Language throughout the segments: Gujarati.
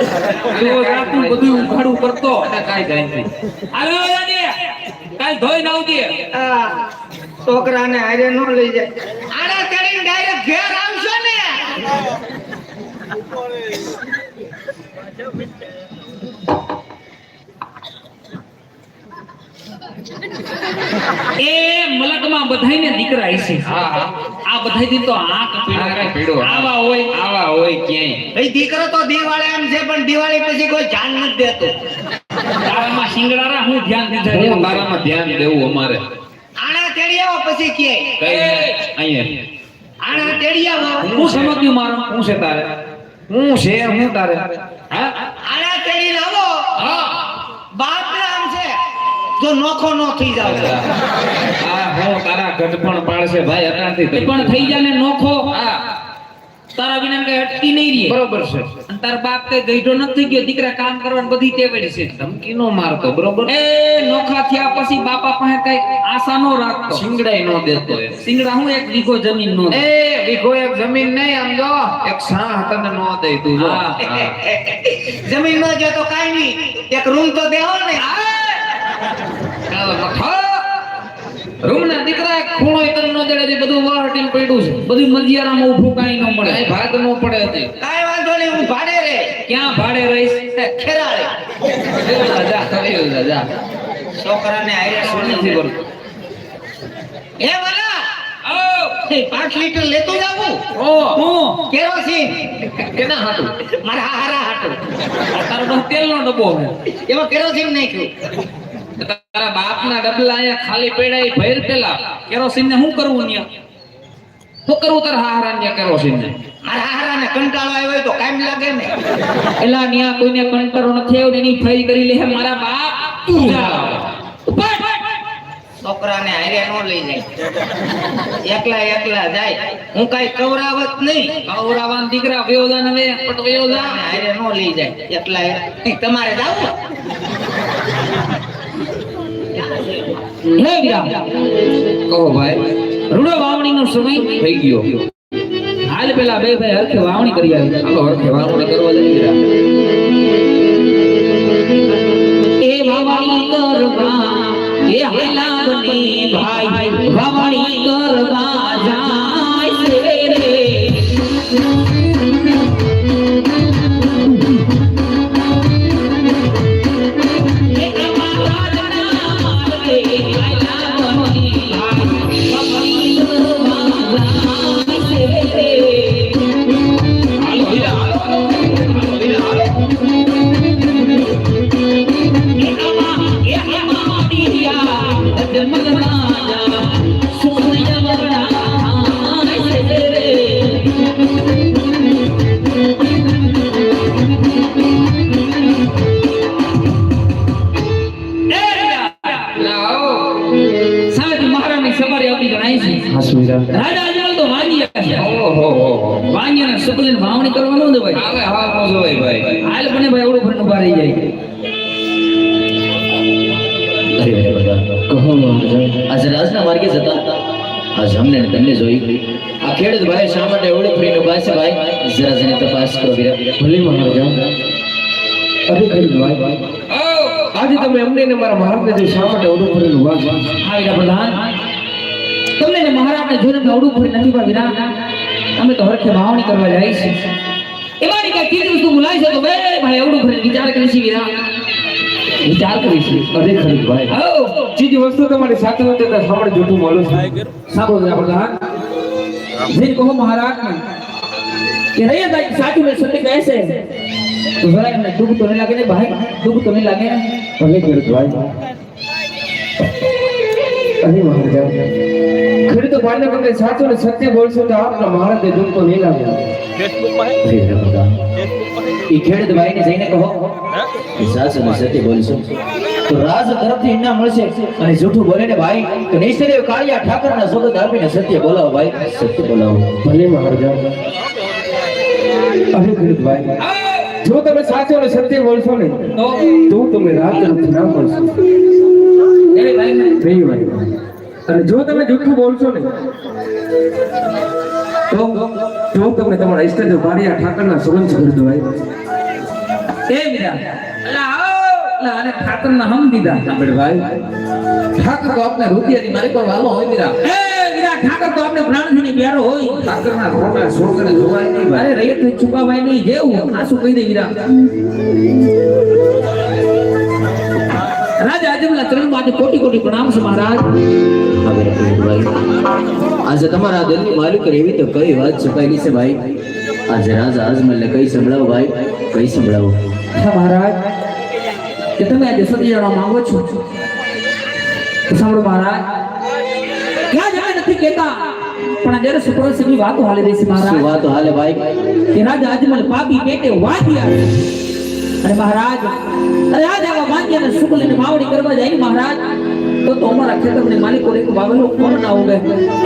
તો ને બધું ઉખાડું કરતો. કાંઈ કાંઈ નહીં હાલો યાદે કાલ ધોઈ નાવ દે છોકરાને હારે ન લઈ જાય. આડા ચડીને ડાયરેક્ટ ઘેર આવશો ને. એ મલકમાં બધાયને દીકરા હશે. હા હા. આ બધાયથી તો આંખ પીળો. આવા હોય. આવા હોય ક્યાંય. ભાઈ દીકરો તો દિવાળે આમ છે પણ દિવાળી પછી કોઈ ધ્યાન નથી દેતો. તારામાં શિંગડારા હું ધ્યાન દીધા હું તારામાં ધ્યાન દેવું અમારે. આણા તેડી આવો પછી કે. અહીંયા. આણા તેડી આવો. હું સમજ્યું મારું? હું છે તારે? હું છે હું તારે? હા આણા તેડીને આવો હા બાપ નામ છે જો નોખો નો થઈ જાવ. હા હું તારા ગઢપણ પાડશે ભાઈ અત્યારથી એ પણ થઈ જા ને નોખો. હા. તારા વિના કઈ અટકી નહીં રહી. બરોબર છે. અને તાર બાપ કઈ ગઈઢો નથી ગયો દીકરા કામ કરવાની બધી ટેવેડી છે. ધમકી નો મારતો બરોબર? એ નોખા થયા પછી બાપા પાસે કઈ આશા નો રાખતો. સિંગડાઈ નો દેતો સિંગડા હું એક વીઘો જમીન નો એ વીઘો એક જમીન નહીં આમ જો એક સાહ તને નો દે તું જો. હા. હા. જમીન નો જો તો કાઈ નહીં. એક રૂમ તો દેવો ને. રૂમના દીકરા ખૂણો તને નો દેડે છે બધું વાહટીન પડ્યું છે. બધું મધિયારામાં ઊભું કાઈ ન મળે. કાઈ ભાત નો પડે તે કાઈ વાંધો નહીં હું ભાડે રે. ક્યાં ભાડે રહીશ? ખેરાળે. જા, તમે જા. છોકરાને હારે શું નથી કરતો એ વાલા! પાંચ લીટર લેતો જાવું ઓ, હું? કેરોસીન કેના હાટું? મારા હારા હાટું. તારો તો તેલનો ડબ્બો એમાં કેરોસીન નાખ્યું. તારા બાપના ડબલા ખાલી પડ્યા ઈ ભેર પેલા. કેરોસીન શું કરવું ન્યા શું કરવું તારા હારા ને કેરોસીન ને મારા હારાને કંટાળો આવ્યો તો કાયમ લાગે ને. એલા, ન્યા કોઈને કંટાળો નથી આવ્યો હારે નો લઈ એકલા એકલા જાય. હું કાઈ કવરાવત નહીં. કૌરાવાન દીકરા વયોદાન હવે નો લઈ જાય. એકલા તમારે જાવું? વાવણી કરી આવી. હરખે વાવણી એ વાવણી કરવા એ હાલા બની કરવા વાવણી ને ભાઈ? આવે હા નો ભાઈ હાલ બને ભાઈ અવળું ભરનું બહાર રહી જાય. આજે રાજના માર્ગે જતા આજ અમને તમને જોઈ. આ ખેડૂત ભાઈ શા માટે ઓળખ ફરીને ઊભા છે ભાઈ? જરા જને તપાસ કરો ભલે મહારાજા અરે ખેડૂત ભાઈ આજે તમે અમને ને મારા મહારાજને જે શા માટે ઓળખ ફરીને ઊભા છો? હા પ્રધાન. તમને મહારાજને જોઈને અવળું ફરી નથી ભાવી અમે તો હરખે વાવણી કરવા જાય છે. એમાંની કઈ ત્રીજી વસ્તુ ભૂલાય છે તો બે ભાઈ એવડું ખરી વિચાર કરીશું વીરા વિચાર કરીશું અરે ખરી ભાઈ. હો ચીજ વસ્તુ તમારી સાથે હોય તો સાંભળ જૂઠું છે. સાંભળો વીરા પ્રધાન જે કહો મહારાજ ને કે રૈયા ભાઈ સાચું ને સત્ય કહે છે. તો જરા એમને દુઃખ તો નહીં લાગે ને ભાઈ? દુઃખ તો નહીં લાગે ને? અરે ખરી ભાઈ. અરે ખરી તો ભાઈને પણ સાચું ને સત્ય બોલશો તો આપના મહારાજને દુઃખ તો નહીં લાગે. એ ખેડૂત ભાઈને જઈને કહો. કે સાસુ ને સત્ય બોલશું. તો રાજ તરફથી ઇનામ મળશે. અને જૂઠું બોલે ને ભાઈ તો નિષ્ઠદેવ કાળિયા ઠાકરના સોગંદ આપીને સત્ય બોલાવો ભાઈ. સત્ય બોલાવો. ભલે મહારાજા. અરે ખેડૂત ભાઈ જો તમે સાચું ને સત્ય બોલશો ને તો તો તમને રાત તરફથી નામ મળશે. એ ભાઈ નહીં ભાઈ. અને જો તમે જૂઠું બોલશો ને તો જો તમને તમારા ઈષ્ટદેવ બારિયા ઠાકરના સુગંધ કરી દો ભાઈ એ વીરા અલા આને ઠાકરના હમ દીધા. સાંભળ ભાઈ? ઠાકર તો આપને રૂપિયાની મારી પર વાલો હોય મીરા. એ વીરા ઠાકર તો આપણે પ્રાણધણી બેરો હોય. ઠાકરના રોટલા છોકરે જોવાય નહીં અરે રૈયત છુપાવાય નહીં જેવું. આ કહી દે વીરા રાજા આજમના ચરણ માટે કોટી કોટી પ્રણામ છે મહારાજ હવે રઘુવીરભાઈ આજે તમારા દિલની માલિક એવી તો કઈ વાત છુપાયેલી છે ભાઈ આજે રાજા અજમલને કઈ સંભળાવો ભાઈ કઈ સંભળાવો હા મહારાજ કે તમે આજે સત્ય જાણવા માંગો છો તો સાંભળો મહારાજ ક્યાં જાય નથી કહેતા પણ આ જ્યારે સુપ્રસિદ્ધ વાતો હાલી રહી છે શું મહારાજ વાતો હાલે ભાઈ કે રાજા અજમલ પાપી પેટે વાંચ્યા અને મહારાજ અરે ભાગ્ય આવા વાંચ્યાને શુક્લને માવડી કરવા જાય ને મહારાજ તો તો અમારા ખેતરને માલિકો એક વાવેલો કોણ ના ઉગે.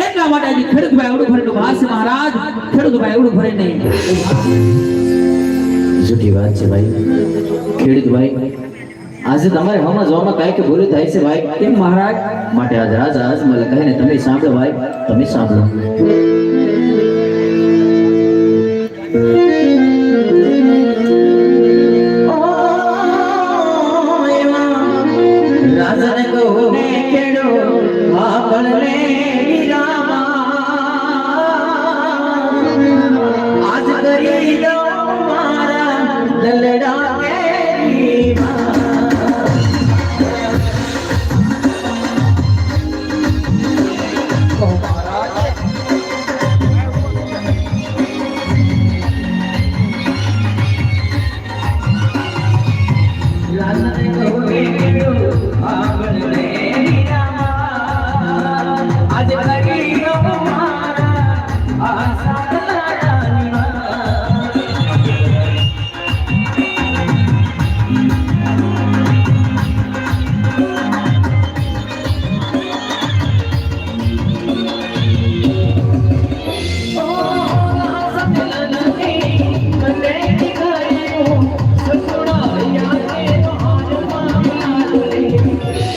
એટલા માટે આજે ખેડૂતભાઈ આવડું ભરેલું છે મહારાજ. ખેડૂતભાઈ આવડું ભરે નહીં. જુટી વાત છે ભાઈ. ખેડૂત ભાઈ આજે તમારે હમણાં જોવામાં કાંઈ કે ભૂલી થાય છે ભાઈ. કેમ મહારાજ? માટે આજ રાજા અજમલ કહીને તમે સાંભળો ભાઈ તમે સાંભળો.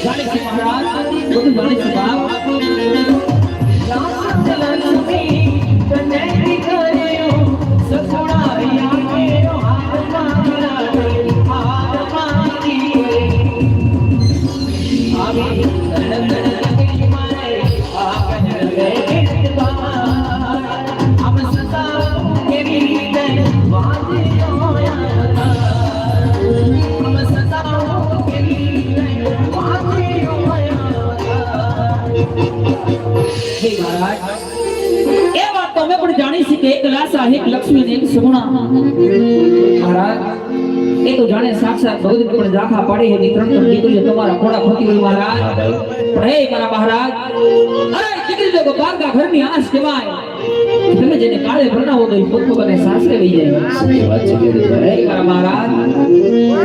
જાણે છે મહારાજ બધું જાણે છે બાપ જાણી છીએ કે એક લાસા એક લક્ષ્મી ને એક સુગુણા મહારાજ એ તો જાણે સાક્ષાત ભગવતી પણ ઝાંખા પાડી હતી ત્રણ ત્રણ દીકરીઓ તમારા ખોડા ખોતી હોય મહારાજ. પણ હે મારા મહારાજ. અરે દીકરી તો બારગા ઘરની આશ કહેવાય. તમે જેને કાળે ભરનાવો તો એ પોતપોતાને સાસરે વહી જાય. સાચી વાત છે ખેડૂતભાઈ. હે મારા મહારાજ.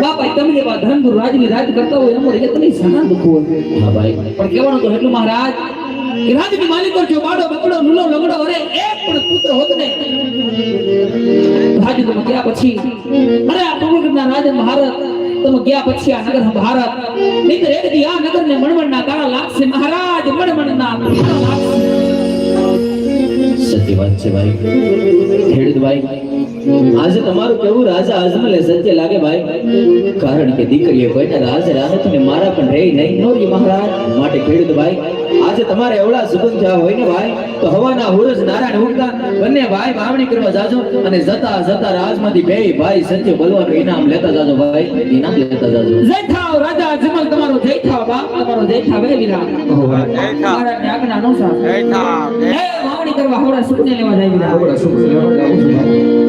બાપા તમે એવા ધર્મ રાજની રાજ કરતા હોય એમાં એ તમે સના દુખો હોય. હા ભાઈ. પણ કહેવાનું તો એટલું મહારાજ કે રાજની માલિકો જો બાડો, બકડો લુલો લગડો, અરે એક પણ પુત્ર હોત ને. રાજ તમે ગયા પછી, અરે, આ પવિત્રના રાજ ભારત તમે ગયા પછી આ નગર ભારત. નહીં એક દી આ નગર ને મણમણના કાળા લાગશે. મહારાજ, મણમણના કાળા લાગશે. વાત છે ભાઈ. ખેડૂત ભાઈ, આજે તમારું કેવું રાજા અજમલે સત્ય લાગે ભાઈ. કારણ કે દીકરીઓ કોઈને રાજ રાહત ને મારા પણ રહી નહીં. મહારાજ, માટે ખેડૂત ભાઈ આજે તમારે એવડા સુગંધ થયા હોય ને ભાઈ? તો હવાના હુરજ નારાયણ ઉગતા. બંને ભાઈ વાવણી કરવા જાજો અને જતા જતા રાજમાંથી બે ભાઈ સત્ય બોલવાનું ઇનામ લેતા જાજો ભાઈ. ઇનામ લેતા જાજો. જય થાવ રાજા જમલ તમારો જય બાપ તમારો જય થાવ હે વીરા મહારાજની આજ્ઞા અનુસાર. હે વાવણી કરવા હોડા સુખને લેવા જાય વિરા આપણા છોકરા લેવા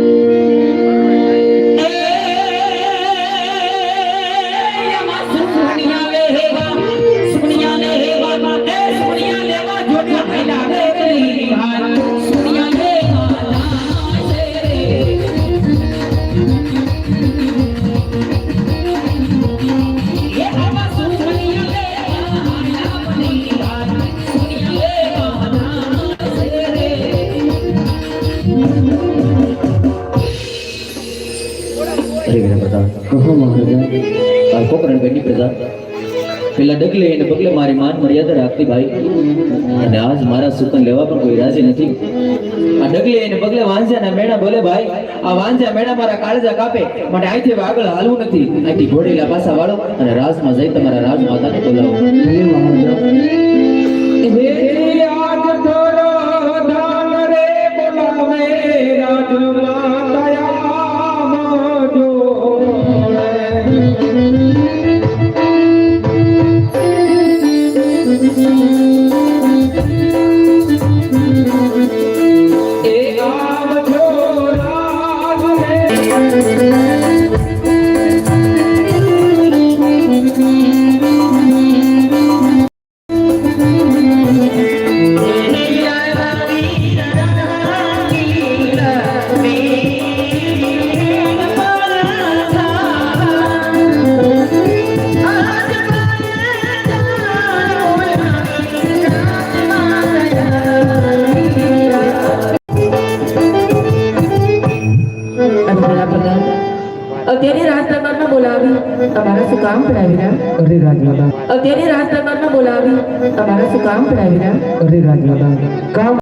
મારી સુકન લેવા પણ કોઈ રાજી નથી. આ ડગલે એને પગલે વાંચ્યા ના મેણા બોલે, ભાઈ, આ વાંજા મેળા મારા કાળજા કાપે. માટે અહીંથી આગળ હાલવું નથી. અહીંથી ઘોડીલા વાળો અને રાજમાં જઈ તમારા રાજમાતાને બોલાવો. કામ પડાવ્યા અરે રાજમાતા અત્યારે રાજ દરબારમાં બોલાવી. તમારા શું કામ પડાવ્યા અરે રાજમાતા કામ